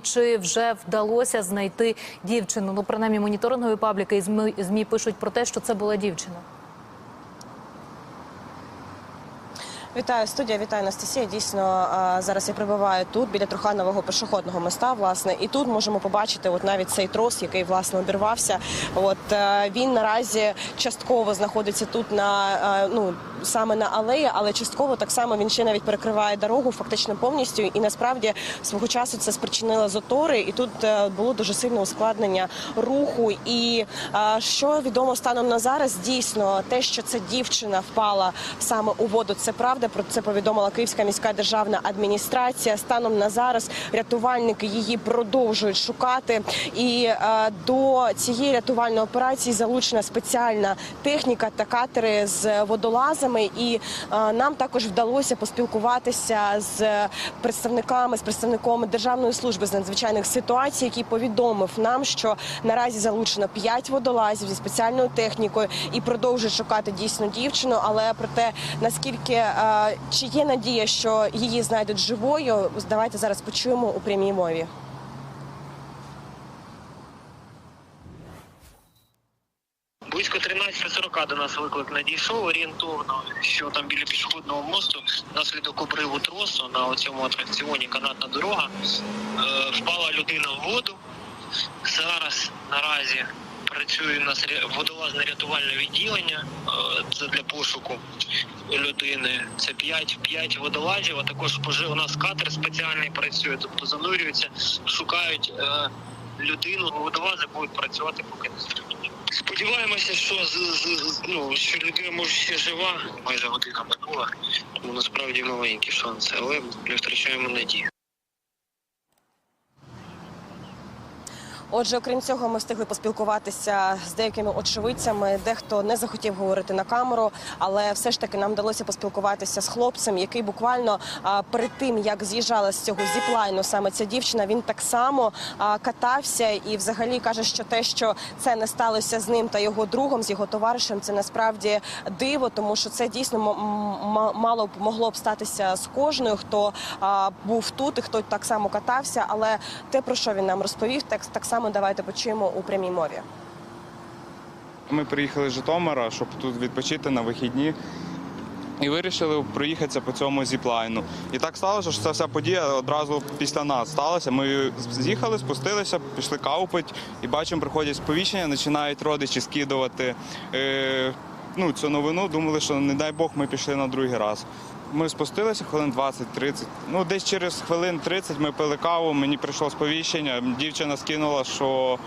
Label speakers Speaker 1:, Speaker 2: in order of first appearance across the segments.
Speaker 1: Чи вже вдалося знайти дівчину? Ну, принаймні, моніторингові пабліки і ЗМІ, пишуть про те, що це була дівчина.
Speaker 2: Вітаю студія, вітаю Анастасія. Дійсно, зараз я прибуваю тут біля Труханового пішохідного моста. Власне, і тут можемо побачити, от навіть цей трос, який власне обірвався. От е, він наразі частково знаходиться тут на е, ну саме на алеї, але частково так само він ще навіть перекриває дорогу, фактично повністю. І насправді свого часу це спричинило затори, і тут е, було дуже сильне ускладнення руху. І що відомо станом на зараз, дійсно те, що ця дівчина впала саме у воду, це правда. Про це повідомила Київська міська державна адміністрація. Станом на зараз рятувальники її продовжують шукати. І е, до цієї рятувальної операції залучена спеціальна техніка та катери з водолазами. І е, нам також вдалося поспілкуватися з представниками з представником Державної служби з надзвичайних ситуацій, який повідомив нам, що наразі залучено 5 водолазів зі спеціальною технікою і продовжують шукати дійсно дівчину. Але про те, наскільки е, чи є надія, що її знайдуть живою, давайте зараз почуємо у прямій мові.
Speaker 3: Близько 13.40 до нас виклик надійшов орієнтовно, що там біля пішохідного мосту внаслідок обриву тросу на цьому атракціоні канатна дорога е, впала людина в воду. Зараз наразі працює у нас водолазне рятувальне відділення. е, Це для пошуку людини. Це 5, 5 водолазів, а також у нас катер спеціальний працює, тобто занурюються, шукають е, людину. Водолази будуть працювати, поки не знайдуть. Сподіваємося, що з, ну, що людина може ще жива. Майже година минула, тому насправді маленькі шанси, але не втрачаємо надії.
Speaker 2: Отже, окрім цього, ми встигли поспілкуватися з деякими очевидцями. Дехто не захотів говорити на камеру, але все ж таки нам вдалося поспілкуватися з хлопцем, який буквально перед тим як з'їжджала з цього зіплайну, саме ця дівчина, він так само катався і, взагалі, каже, що те, що це не сталося з ним та його другом, з його товаришем, це насправді диво, тому що це дійсно мало б могло б статися з кожною, хто був тут і хто так само катався. Але те, про що він нам розповів, так, так само давайте почуємо у прямій мові.
Speaker 4: Ми приїхали з Житомира, щоб тут відпочити на вихідні. І вирішили проїхатися по цьому зіплайну. І так сталося, що ця вся подія одразу після нас сталася. Ми з'їхали, спустилися, пішли каву пити і бачимо, приходять сповіщення, починають родичі скидувати е, ну, цю новину. Думали, що не дай Бог ми пішли на другий раз. Ми спустилися хвилин 20-30. Ну, десь через хвилин 30 ми пили каву, мені прийшло сповіщення. Дівчина скинула, що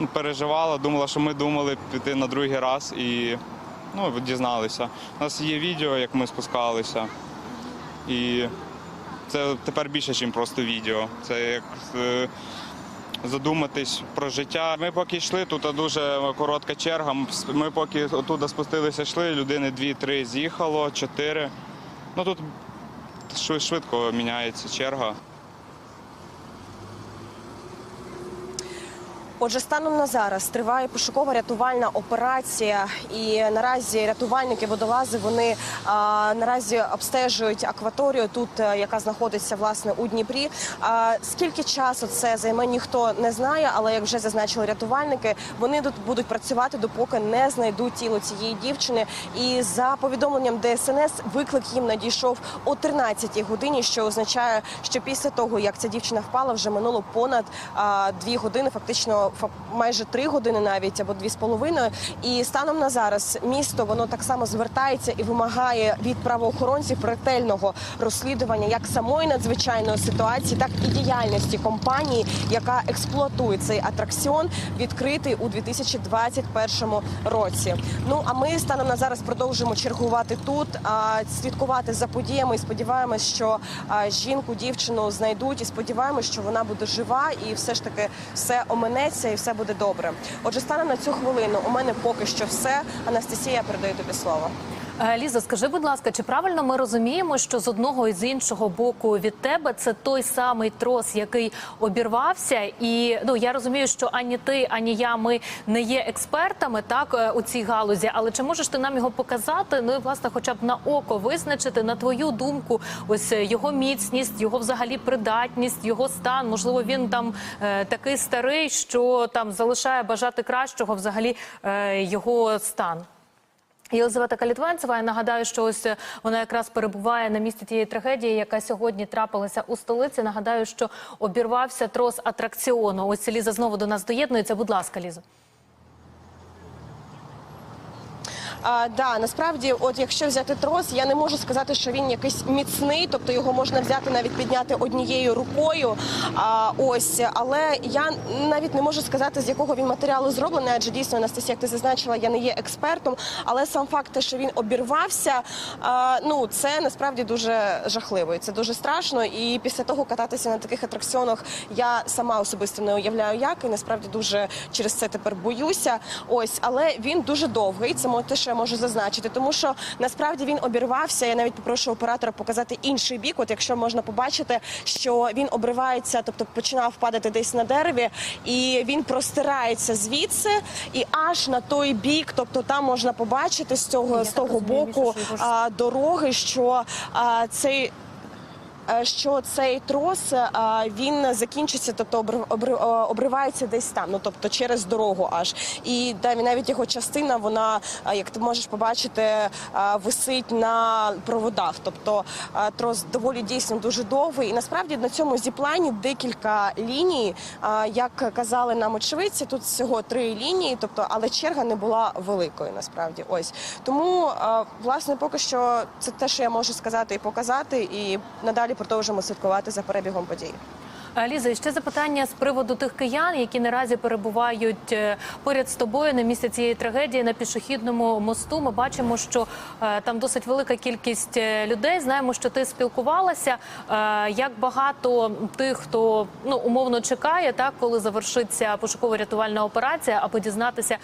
Speaker 4: ну, переживала, думала, що ми думали піти на другий раз і ну, дізналися. У нас є відео, як ми спускалися. І це тепер більше, ніж просто відео. Це як е, задуматись про життя. Ми поки йшли, тут дуже коротка черга. Ми поки отуда спустилися, йшли, людини дві-три з'їхало, чотири. Ну тут швидко міняється черга.
Speaker 2: Отже, станом на зараз триває пошукова рятувальна операція, і наразі рятувальники водолази вони а, наразі обстежують акваторію тут, е, яка знаходиться власне у Дніпрі. А, скільки часу це займе, ніхто не знає, але як вже зазначили рятувальники, вони тут будуть працювати, допоки не знайдуть тіло цієї дівчини. І за повідомленням ДСНС, виклик їм надійшов о 13-й годині, що означає, що після того як ця дівчина впала, вже минуло понад а, дві години, фактично фа- майже три години навіть або дві з половиною. І станом на зараз місто воно так само звертається і вимагає від правоохоронців ретельного розслідування як самої надзвичайної ситуації, так і діяльності компанії, яка експлуатує цей атракціон, відкритий у 2021 році. Ну а ми станом на зараз продовжуємо чергувати тут, слідкувати за подіями. І сподіваємось, що жінку, дівчину знайдуть, і сподіваємось, що вона буде жива, і все ж таки все оминеться і все буде добре. Отже, станом на цю хвилину у мене поки що все. Анастасія, я передаю тобі слово.
Speaker 1: Е, Ліза, скажи, будь ласка, чи правильно ми розуміємо, що з одного і з іншого боку від тебе це той самий трос, який обірвався? І ну я розумію, що ані ти, ані я ми не є експертами так е, у цій галузі, але чи можеш ти нам його показати? Ну і власне, хоча б на око визначити на твою думку, ось е, його міцність, його взагалі придатність, його стан. Можливо, він там е, такий старий, що там залишає бажати кращого, взагалі е, його стан. Єлизавета Калітванцева, я нагадаю, що ось е, вона якраз перебуває на місці тієї трагедії, яка сьогодні трапилася у столиці. Нагадаю, що обірвався трос атракціону. Ось Ліза знову до нас доєднується. Будь ласка, Ліза.
Speaker 2: Да, насправді, от якщо взяти трос, я не можу сказати, що він якийсь міцний, тобто його можна взяти навіть підняти однією рукою. А, ось, але я навіть не можу сказати, з якого він матеріалу зроблений, адже дійсно Анастасія, як ти зазначила, я не є експертом. Але сам факт, те, що він обірвався, а, ну це насправді дуже жахливо. І Це дуже страшно. І після того кататися на таких атракціонах я сама особисто не уявляю, як і насправді дуже через це тепер боюся. Ось, але він дуже довгий. Це мо- те, що я можу зазначити, тому що насправді він обірвався. Я навіть попрошу оператора показати інший бік. От якщо можна побачити, що він обривається, тобто починав падати десь на дереві, і він простирається звідси і аж на той бік. Тобто там можна побачити з цього
Speaker 1: Я
Speaker 2: з того
Speaker 1: розумію,
Speaker 2: боку
Speaker 1: що
Speaker 2: дороги, що а, цей. Е, Що цей трос е, він закінчиться, тобто е, обривається десь там, ну тобто через дорогу аж. І навіть його частина, вона, як ти можеш побачити, висить на проводах. Тобто трос доволі дійсно дуже довгий. І насправді на цьому зіплайні декілька ліній. Як казали нам очевидці, тут всього три лінії, тобто, але черга не була великою. Насправді, ось тому власне поки що це те, що я можу сказати і показати, і надалі продовжимо слідкувати за перебігом подій.
Speaker 1: Ліза, ще запитання з приводу тих киян, які наразі перебувають е, поряд з тобою на місці цієї трагедії на пішохідному мосту. Ми бачимо, що е, там досить велика кількість е, людей. Знаємо, що ти спілкувалася. Як багато тих, хто ну умовно чекає, так коли завершиться пошуково-рятувальна операція, аби дізнатися,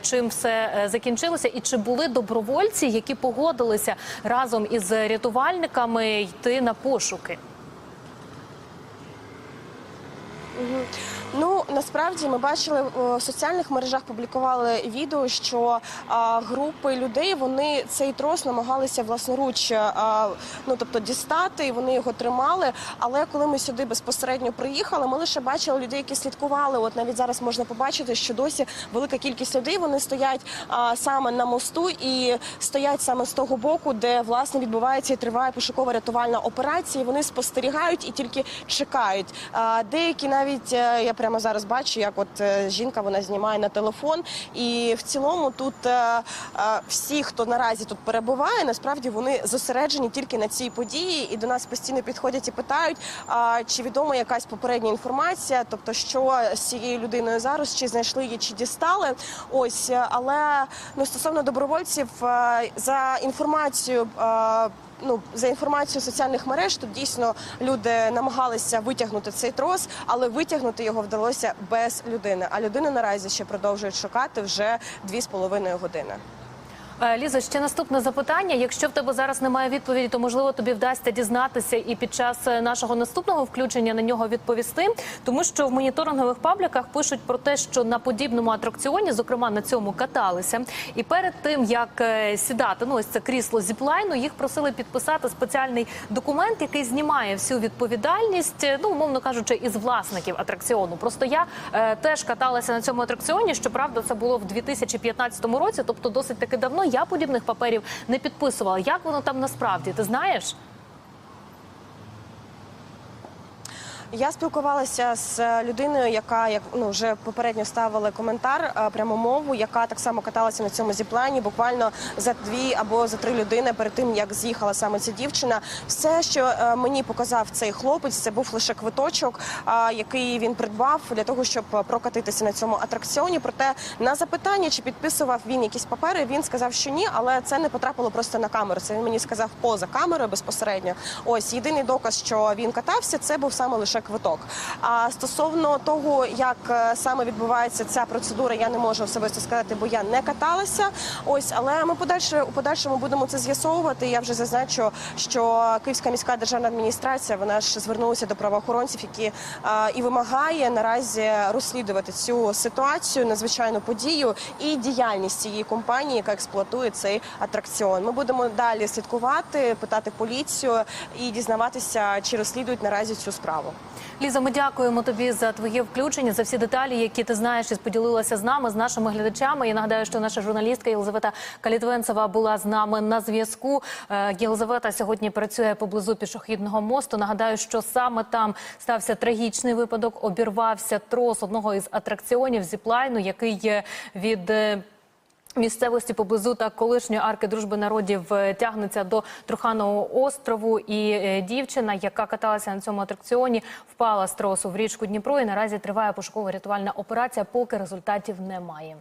Speaker 1: чим все закінчилося, і чи були добровольці, які погодилися разом із рятувальниками йти на пошуки?
Speaker 2: Ну насправді ми бачили в соціальних мережах публікували відео, що групи людей вони цей трос намагалися власноруч, ну тобто дістати, і вони його тримали. Але коли ми сюди безпосередньо приїхали, ми лише бачили людей, які слідкували. От навіть зараз можна побачити, що досі велика кількість людей вони стоять саме на мосту і стоять саме з того боку, де власне відбувається і триває пошукова рятувальна операція. Вони спостерігають і тільки чекають. Деякі навіть е, я прямо зараз бачу, як от е, жінка вона знімає на телефон. І в цілому тут е, е, всі, хто наразі тут перебуває, насправді вони зосереджені тільки на цій події, і до нас постійно підходять і питають, чи відома якась попередня інформація, тобто що з цією людиною зараз, чи знайшли її, чи дістали. Ось, але ну стосовно добровольців, за інформацією. Ну, за інформацією соціальних мереж, тут дійсно люди намагалися витягнути цей трос, але витягнути його вдалося без людини. А людину наразі ще продовжують шукати вже дві з половиною години.
Speaker 1: Е, Ліза, ще наступне запитання. Якщо в тебе зараз немає відповіді, то можливо тобі вдасться дізнатися і під час е, нашого наступного включення на нього відповісти. Тому що в моніторингових пабліках пишуть про те, що на подібному атракціоні, зокрема на цьому каталися, і перед тим як е, сідати, ну ось це крісло зіплайну, їх просили підписати спеціальний документ, який знімає всю відповідальність, ну умовно кажучи, із власників атракціону. Просто я е, теж каталася на цьому атракціоні. Щоправда, це було в 2015 році, тобто досить таки давно. Я подібних паперів не підписувала. Як воно там насправді? Ти знаєш?
Speaker 2: Я спілкувалася з людиною, яка як ну вже попередньо ставила коментар е, прямомову, яка так само каталася на цьому зіплайні, буквально за дві або за три людини перед тим, як з'їхала саме ця дівчина. Все, що е, мені показав цей хлопець, це був лише квиточок, е, який він придбав для того, щоб прокатитися на цьому атракціоні. Проте на запитання, чи підписував він якісь папери, він сказав, що ні, але це не потрапило просто на камеру. Це він мені сказав поза камерою безпосередньо. Ось єдиний доказ, що він катався, це був саме лише лише квиток. А стосовно того, як е, саме відбувається ця процедура, я не можу особисто сказати, бо я не каталася. Ось, але ми подальше у подальшому будемо це з'ясовувати. Я вже зазначу, що Київська міська державна адміністрація вона ж звернулася до правоохоронців, які е, і вимагає наразі розслідувати цю ситуацію, надзвичайну подію і діяльність цієї компанії, яка експлуатує цей атракціон. Ми будемо далі слідкувати, питати поліцію і дізнаватися, чи розслідують наразі цю справу.
Speaker 1: Ліза, ми дякуємо тобі за твоє включення, за всі деталі, які ти знаєш і поділилася з нами, з нашими глядачами. Я нагадаю, що наша журналістка Єлизавета Калітвенцева була з нами на зв'язку. Е, Єлизавета сьогодні працює поблизу пішохідного мосту. Нагадаю, що саме там стався трагічний випадок. Обірвався трос одного із атракціонів зіплайну, який від. Місцевості поблизу та колишньої арки дружби народів е, тягнеться до Труханового острову. І е, дівчина, яка каталася на цьому атракціоні, впала з тросу в річку Дніпро. І наразі триває пошуково-рятувальна операція, поки результатів немає.